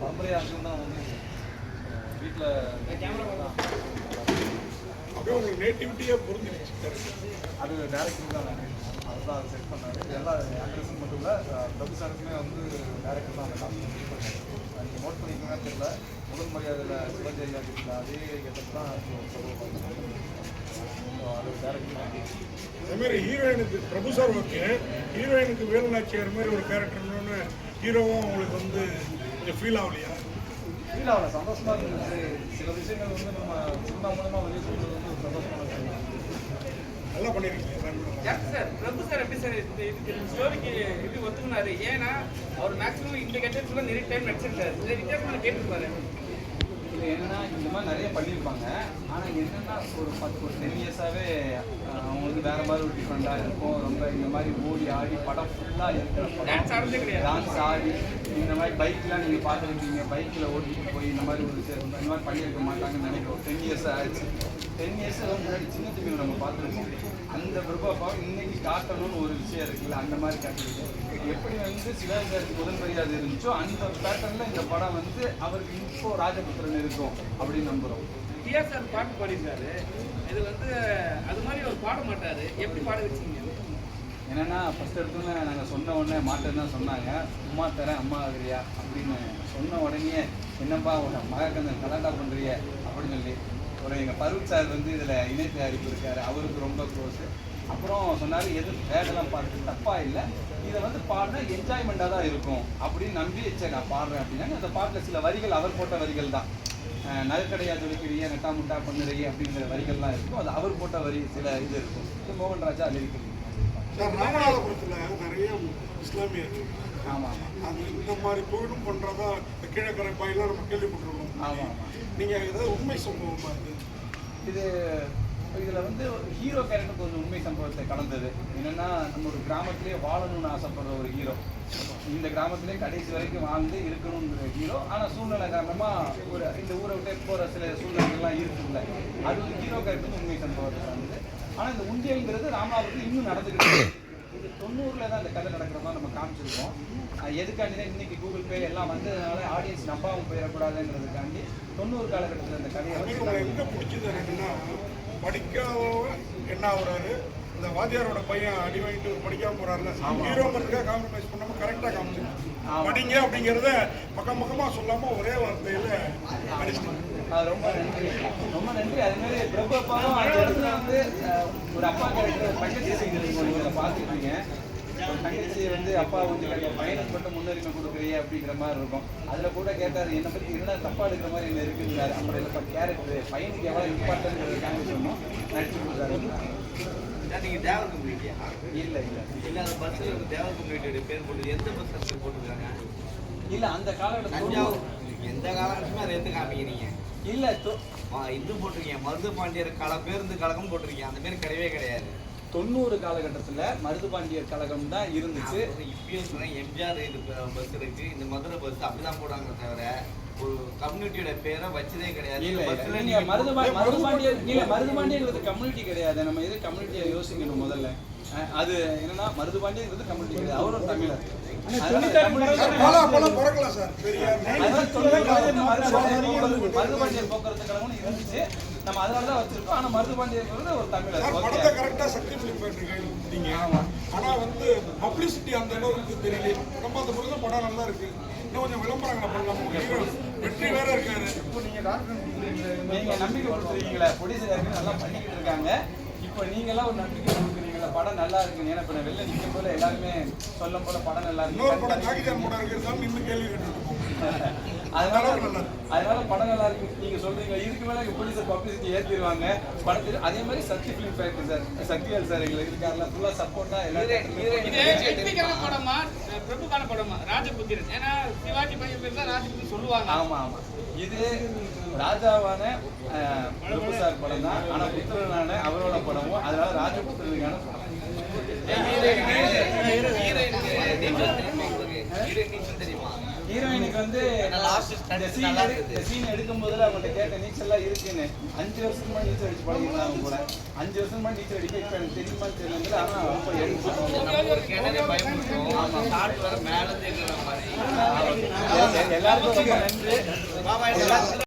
பரம்பரையாக தான் வந்து வீட்டில் நேட்டிவிட்டியே புரிஞ்சிருச்சு. அது டேரக்டர் தான் அதுதான் அது செட் பண்ணாரு. எல்லா ஆக்ட்ரஸும் மட்டும் இல்லை பிரபு சாருக்குமே வந்து டேரக்டர் தான் அந்த காஸ்டியூம் செட் பண்ணாரு நீங்கள் நோட் பண்ணிக்கணும்னு தெரியல. முதல் மரியாதையில் சிவஜெயா கிட்ட அதே கெட்டப் தான் அது டேரக்டர் தான். ஹீரோயினுக்கு பிரபு சார் ஓகே. ஹீரோயினுக்கு வேலுநாச்சியார் மாதிரி ஒரு கேரக்டர்னு ஹீரோவும் உங்களுக்கு வந்து கொஞ்சம் ஃபீல் ஆகலையா? ஃபீல் ஆகல. சந்தோஷமா இருந்துச்சு. சில விஷயங்கள் வந்து நம்ம சினிமா மூலமாக வெளியே சொல்றது வந்து விஷயம் நல்லா. ஜாஸ்தி சார் பிரபு சார் எப்படி சார் இந்த இது ஸ்டோரிக்கு எப்படி ஒத்துக்குனாரு? ஏன்னா அவர் மேக்ஸிமம் இந்த கெட்டத்துல நிறைய டைம் நடிச்சிருக்காரு. இதை வித்தியாசமாக கேட்டுருப்பாரு இது என்னன்னா இந்த மாதிரி நிறைய பண்ணியிருப்பாங்க. ஆனால் என்னன்னா ஒரு பத்து ஒரு டென் இயர்ஸாகவே அவங்க வந்து வேற மாதிரி ஒரு டிஃப்ரெண்ட்டாக இருக்கும். ரொம்ப இந்த மாதிரி ஓடி ஆடி படம் ஃபுல்லாக இருக்கிற டான்ஸ் ஆடுறதே கிடையாது. டான்ஸ் ஆடி இந்த மாதிரி பைக்லாம் நீங்கள் பார்த்துருக்கீங்க பைக்கில் ஓட்டிட்டு போய் இந்த மாதிரி ஒரு இந்த மாதிரி பண்ணியிருக்க மாட்டாங்கன்னு நினைக்கிறோம் டென் இயர்ஸ் ஆயிடுச்சு. டென் இயர்ஸ் முன்னாடி சின்ன தம்பி நம்ம பார்த்துருக்கோம் அந்த பிரபாவை இன்னைக்கு காட்டணும்னு ஒரு விஷயம் இருக்குல்ல அந்த மாதிரி காட்டுறது எப்படி வந்து சிவாஜிக்கு முதல் மரியாதை இருந்துச்சோ அந்த பேட்டர்ல இந்த படம் வந்து அவருக்கு இப்போ ராஜபுத்திரன் இருக்கும் அப்படின்னு நம்புறோம். டிஆர் சார் பாட்டு பாடியிருக்காரு. இது வந்து அது மாதிரி அவர் பாட மாட்டாரு. எப்படி பாட வச்சீங்க? என்னன்னா ஃபர்ஸ்ட் எடுத்தோன்னே நாங்கள் சொன்ன உடனே மாட்டேன்னு தான் சொன்னாங்க. அம்மா தரேன் அம்மா ஆகுறியா? அப்படின்னு சொன்ன உடனே என்னப்பா உன மகக்கந்தன் கலாட்டா பண்ணுறிய அப்படின்னு சொல்லி. ஒரு எங்கள் பருவத் சார் வந்து இதில் இணை தயாரிப்பு இருக்கார். அவருக்கு ரொம்ப க்ளோஸு அப்புறம் சொன்னார் எதுவும் வேடெல்லாம் பார்த்து தப்பாக இல்லை. இதை வந்து பாடினா என்ஜாய்மெண்ட்டாக தான் இருக்கும். அப்படின்னு நம்பி சரி நான் பாடுறேன். அப்படின்னா அந்த பாட்டில் சில வரிகள் அவர் போட்ட வரிகள் தான். நகைக்கடையா ஜொலிக்கிறிய நட்டா முட்டா பண்ணுறிய அப்படிங்கிற வரிகள்லாம் இருக்கும். அது அவர் போட்ட வரி சில இது இருக்கும். இது மோகன் ராஜா லிரிக்கல் சார் ராமநாதபுரத்தில் நிறைய இஸ்லாமியர்கள் ஆமாம் ஆமாம் அது இந்த மாதிரி தொழிலும் பண்ணுறதா கீழக்கரை பாயெல்லாம் நம்ம கேள்விப்பட்டிருக்கோம். ஆமாம் நீங்கள் ஏதாவது உண்மை சம்பவமா இது இது இதில் வந்து ஹீரோ கேரக்டர் கொஞ்சம் உண்மை சம்பவத்தை கலந்தது. என்னன்னா நம்ம ஒரு கிராமத்திலே வாழணும்னு ஆசைப்படுற ஒரு ஹீரோ இந்த கிராமத்திலே கடைசி வரைக்கும் வாழ்ந்து இருக்கணுங்கிற ஹீரோ ஆனால் சூழ்நிலை காரணமாக ஒரு இந்த ஊரை விட்டே போகிற சில சூழ்நிலைகள்லாம் இருக்குல்ல. அது ஒரு ஹீரோ கேரக்டர் உண்மை சம்பவத்தை சார்ந்தது ஆனால் இந்த உண்டியல்ங்கிறது ராமநாதபுரத்தில் இன்னும் நடந்துக்கிட்டு. இது தொண்ணூறில் தான் இந்த கதை நடக்கிற மாதிரி நம்ம காமிச்சிருக்கோம். எதுக்காண்டி தான் இன்னைக்கு கூகுள் பே எல்லாம் வந்ததுனால ஆடியன்ஸ் நம்பாமல் போயிடக்கூடாதுங்கிறதுக்காண்டி தொண்ணூறு காலகட்டத்தில் இந்த கதையை என்னன்னா படிக்காதவன் என்ன ஆகுறாரு? இந்த வாத்தியாரோட பையன் அடி வாங்கிட்டு படிக்காம போறாருல ஹீரோங்கிறதுக்காக காம்ப்ரமைஸ் பண்ணாம கரெக்டா காமிச்சிருக்காங்க ஆமா. படிங்க அப்படிங்கிறத பக்கம் பக்கமா சொல்லாம ஒரே வார்த்தையில அடிச்சிட்டாங்க ரொம்ப நன்றி. ரொம்ப நன்றி. அது மாதிரி பிரபு அப்பாவும் அந்த இடத்துல வந்து ஒரு அப்பா கேரக்டர் தங்கச்சி நீங்கள் பார்த்துருக்கீங்க தங்கச்சி வந்து அப்பா வந்து பையனுக்கு மட்டும் முன்னுரிமை கொடுக்குறியே அப்படிங்கிற மாதிரி இருக்கும். அதில் கூட கேட்டார் என்னை பற்றி என்ன தப்பா எடுக்கிற மாதிரி என்ன இருக்குங்கிறாரு அப்புறம் இல்லை கேரக்டர் பையனுக்கு எவ்வளோ இம்பார்ட்டன்ட் சொன்னோம். நடிச்சு கொடுத்தாரு நீங்க தேவர் கம்யூனிட்டியா இல்லை இல்லை. இல்ல அந்த பஸ்ல தேவர் கம்யூனிட்டியோட பேர் போட்டு எந்த பஸ் பேர் போட்டுருக்காங்க? இல்லை அந்த காலகட்டத்தில் தஞ்சாவூர். எந்த காலகட்டமே அதை எடுத்து காமிக்கிறீங்க? இல்லை இது போட்டிருக்கீங்க. மருது பாண்டியர் கல பேருந்து கழகம் போட்டிருக்கீங்க. அந்த பேர் கிடையவே கிடையாது. தொண்ணூறு காலகட்டத்தில் மருதுபாண்டியர் கழகம் தான் இருந்துச்சு. இப்பயும் சொன்னேன் எம்ஜிஆர் இது பஸ் இருக்கு. இந்த மதுரை பஸ் அப்படிதான் போடுறாங்க தவிர ஒரு கம்யூனிட்டியோட பேரை வச்சதே கிடையாது. இல்ல இந்த இல்ல பஸ்ல நீங்க நீங்க மருதுபா மருதுபாண்டியர் இல்ல மருதுபாண்டியங்கிறது கம்யூனிட்டி கிடையாது. நம்ம எது கம்யூனிட்டியை யோசிக்கணும் முதல்ல? அது என்னன்னா மருதுபாண்டியங்கிறது கம்யூனிட்டி கிடையாது அவரும் தமிழர். மருதுபாண்டியர் போக்குவரத்து கழகம்னு இருந்துச்சு. நம்ம அதனால தான் வச்சிருக்கோம். ஆனா மருதுபாண்டியர்ங்கிறது ஒரு தமிழர். படத்தை கரெக்டா சக்தி பிலிம் பண்ணிருக்கீங்க ஆனா வந்து பப்ளிசிட்டி அந்த அளவுக்கு தெரியல நம்ம அந்த முருகன் படம் நல்லா இருக்கு. இன்னும் கொஞ்சம் விளம்பரங்களை பண்ணலாம். வெற்றி வேற இருக்காரு. இப்போ நீங்க டாக்டர் நீங்க நம்பிக்கை கொடுத்துருக்கீங்களா நல்லா பண்ணிக்கிட்டு இருக்காங்க. இப்போ நீங்க எல்லாம் ஒரு நம்பிக்கை கொடுக்குறீங்களா படம் நல்லா இருக்கு. ஏன்னா இப்போ நான் வெளில நிற்கும் போல எல்லாருமே சொல்லும் போல படம் நல்லா இருக்கு. அதனால அதனால படம் நல்லா இருக்கு. நீங்க சொல்றீங்க. இதுக்கு மேல போலீஸ் பப்ளிசிட்டி ஏத்திடுவாங்க. படத்துக்கு அதே மாதிரி Sakthi film factory sir Sakthivel sir எங்களுக்கு இருக்காருல ஃபுல்லா சப்போர்ட்டா எல்லா இது வெற்றிக்கான படமா? பிரபுக்கான படமா? ராஜபுத்திரன். ஏன்னா சிவாஜி பையன் பேர் தான் ராஜபுத்திரன் சொல்லுவாங்க. ஆமா ஆமா. இது ராஜாவான சார் படம் தான். ஆனா புத்திரனான அவரோட படமும் அதனால ராஜபுத்திரனுக்கான படம் ஹீரோயினுக்கு வந்து scene எடுக்கும் போதுல அவங்கள்ட்ட கேட்ட நீச்சல்லாம் இருக்குன்னு. அஞ்சு முன்னாடி நீச்சல் அடிச்சு பழகிருந்தாங்க கூட. அஞ்சு வருஷம் நீச்சல் அடிக்க இப்ப எனக்கு தெரியுமா தெரியல ஆனா ரொம்ப எல்லாருக்கும் நன்றி